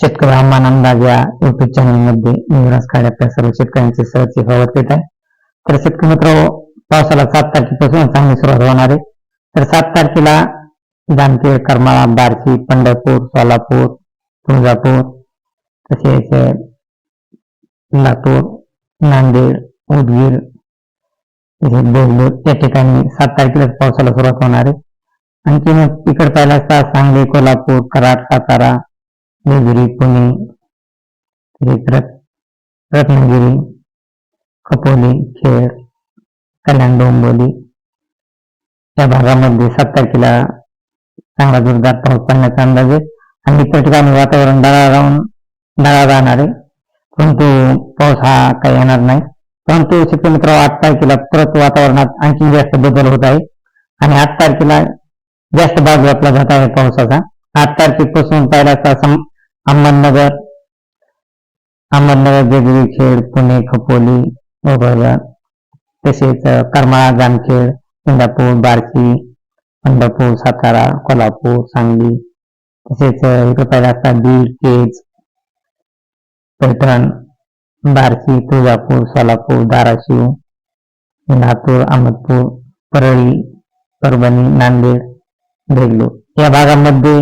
शेतकरी हवामान अंदाज या युट्यूब चॅनलमध्ये इंग्रज काळ्या आपल्या सर्व शेतकऱ्यांचे सहज स्वागत येत आहे. तर शेतकरी मित्र पावसाला सात तारखेपासून चांगली सुरुवात होणार आहे. तर सात तारखेला जामखेड करमाळा बार्शी पंढरपूर सोलापूर तुळजापूर तसेच लातूर नांदेड उदगीर या ठिकाणी सात तारखेलाच पावसाला सुरुवात होणार आहे. आणखी मग इकडे पाहिला असता सांगली कोल्हापूर कराड सातारा देवगिरी पुणे रत्नागिरी कपोली खेड कल्याण डोंबोली या भागामध्ये सात तारखेला चांगला जोरदार पाऊस पडण्याचा अंदाज आहे. आणि इतर ठिकाणी वातावरण डाळा राहून डाळा राहणार आहे. परंतु पाऊस हा काही येणार नाही. परंतु शेतकरी मित्र आठ तारखेला परत वातावरणात आणखी जास्त बदल होत आहे. आणि आठ तारखेला जास्त भाग व्यापला जात आहे पावसाचा. आठ तारखेपासून पहिला अहमदनगर अहमदनगर जेजुरी खेड पुणे खपोली वगैरे तसेच करमाळा जामखेड इंदापूर बार्शी पंढरपूर सातारा कोल्हापूर सांगली. तसेच इकडे पाहिलं असतात बीड केज पैठण बार्शी तुळजापूर सोलापूर धाराशिव लातूर अहमदपूर परळी परभणी नांदेड बेंगलोर या भागामध्ये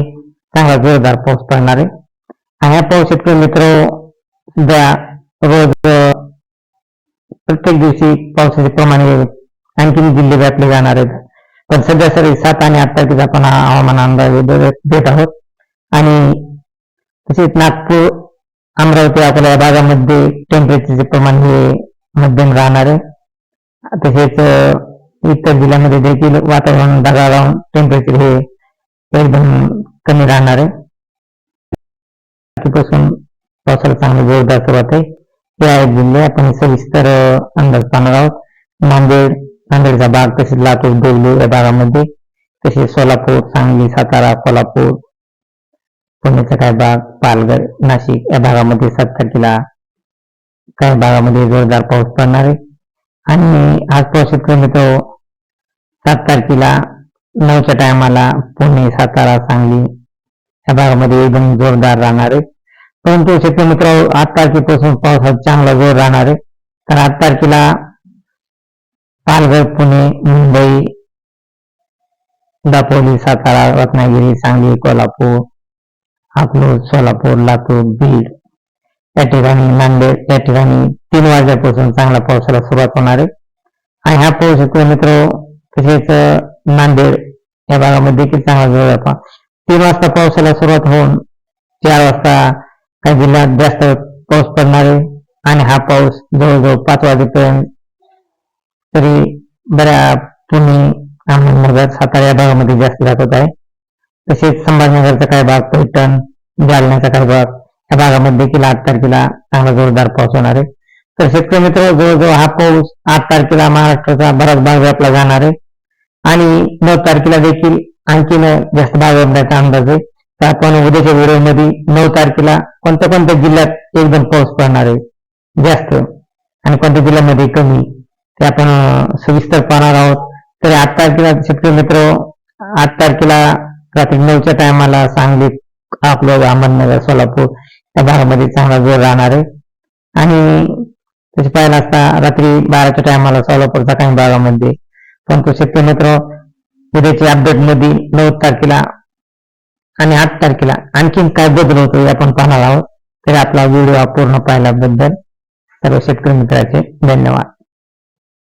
चांगला जोरदार पाऊस पडणार आहे. आणि हा पाऊस मित्र सध्या रोज प्रत्येक दिवशी पावसाचे प्रमाण आणखीन जिल्हे व्यापले जाणार आहेत पण सध्या सर सात आणि आठ तारखेचा आपण हा हवामान अंदाज देत देत आहोत आणि तसेच नागपूर अमरावती अकोला या भागामध्ये टेम्परेचरचे प्रमाण हे मध्यम राहणार आहे तसेच इतर जिल्ह्यामध्ये देखील वातावरण ढगाळ राहून टेम्परेचर हे एकदम कमी राहणार आहे पासून पावसाला चांगली जोरदार सुरुवात आहे. हे आहेत जिल्हे आपण सविस्तर अंदाज पाहणार आहोत. नांदेड नांदेडचा भाग तसेच लातूर देवलूर या भागामध्ये तसेच सोलापूर सांगली सातारा कोल्हापूर पुण्याचा काही भाग पालघर नाशिक या भागामध्ये सात तारखेला काही भागामध्ये जोरदार पाऊस पडणार आहे. आणि आज पाऊस शेतकरी सात तारखेला. नऊच्या टायमाला पुणे सातारा सांगली या भागामध्ये एकदम जोरदार राहणार आहे. परंतु शेतकरी मित्र आठ तारखेपासून पावसाचा चांगला जोर राहणार आहे. तर आठ तारखेला पालघर पुणे मुंबई दापोली सातारा रत्नागिरी सांगली कोल्हापूर अकलूज सोलापूर लातूर बीड या ठिकाणी नांदेड या ठिकाणी तीन वाजल्यापासून चांगला पावसाला सुरुवात होणार आहे. आणि हा पाऊस मित्र तसेच नांदेड या भागामध्ये देखील चांगला जोर आहे. तीन वाजता पावसाला सुरुवात होऊन चार वाजता काही जिल्ह्यात जास्त पाऊस पडणार आहे आणि हा पाऊस जवळजवळ पाच वाजेपर्यंत तरी बऱ्या पुणे अहमदनगर सातारा या भागामध्ये जास्त दाखवत आहे. तसेच संभाजीनगरचा काही भाग पैठण जालन्याचा काही भाग या भागामध्ये देखील आठ तारखेला चांगला जोरदार पाऊस होणार आहे. तर शेतकरी मित्र जवळजवळ हा पाऊस आठ तारखेला महाराष्ट्राचा बराच भाग व्यापला जाणार आहे. आणि नऊ तारखेला देखील आणखीन जास्त भाग अंदाज आहे. तर आपण उद्याच्या व्हिडिओमध्ये नऊ तारखेला कोणत्या कोणत्या जिल्ह्यात एकदम पाऊस पडणार आहे? जास्त. आणि कोणत्या जिल्ह्यामध्ये कमी? ते आपण सविस्तर पाहणार आहोत. तर आठ तारखेला शेतकरी मित्र आठ तारखेला रात्री नऊच्या टायमाला सांगली आपलं अहमदनगर सोलापूर या भागामध्ये चांगला जोर राहणार आहे. आणि तसे पाहिलं असता रात्री बाराच्या टायमाला सोलापूरचा काही भागामध्ये. पण तो शेतकरी मित्र उद्याच्या अपडेटमध्ये नऊ तारखेला आणि आठ तारखेला आणखीन काय बदल होतो आपण पाहणार आहोत तरी आपला व्हिडिओ पूर्ण पाहिल्याबद्दल सर्व शेतकरी मित्राचे धन्यवाद.